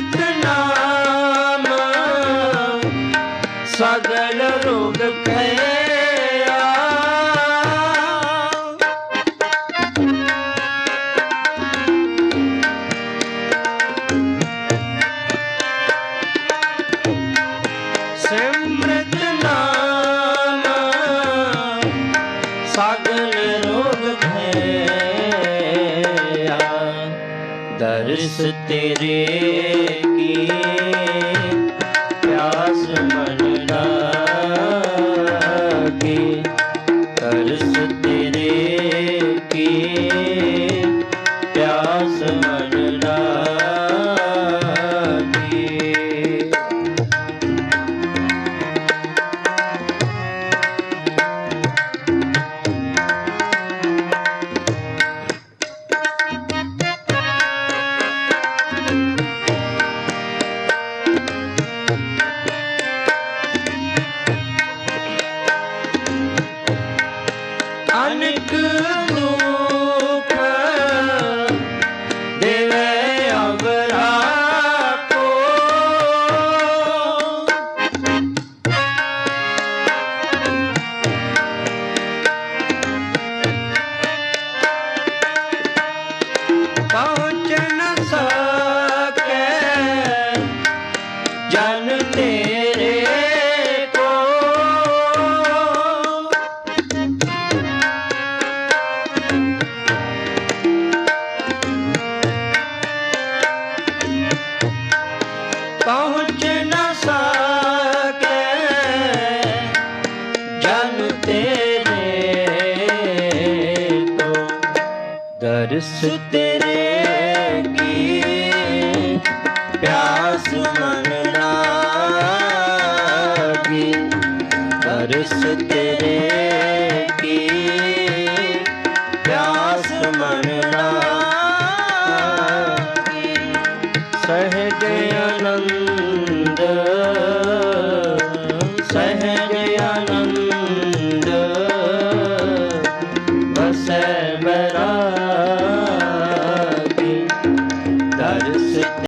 ਸਤਨਾਮ। ਸਗਲ ਰੋਗ ਕੈ ਦਰਸ ਤੇਰੇ ਕੀ ਪਿਆਸ ਮਨ ਲਾਗੀ। ਦਰਸ ਤੇਰੇ ਕੀ ਪਿਆਸ ਮਨ ਅਨੇਕ ਦੁਖ ਤੇਰੇ ਕੀ ਪਿਆਸ ਮਨ ਲਾਗੀ ਦਰਸ ਤੇਰੇ ਕੀ ਪਿਆਸ ਮਨ ਲਾਗੀ। ਸਹਿਜ ਆਨੰਦ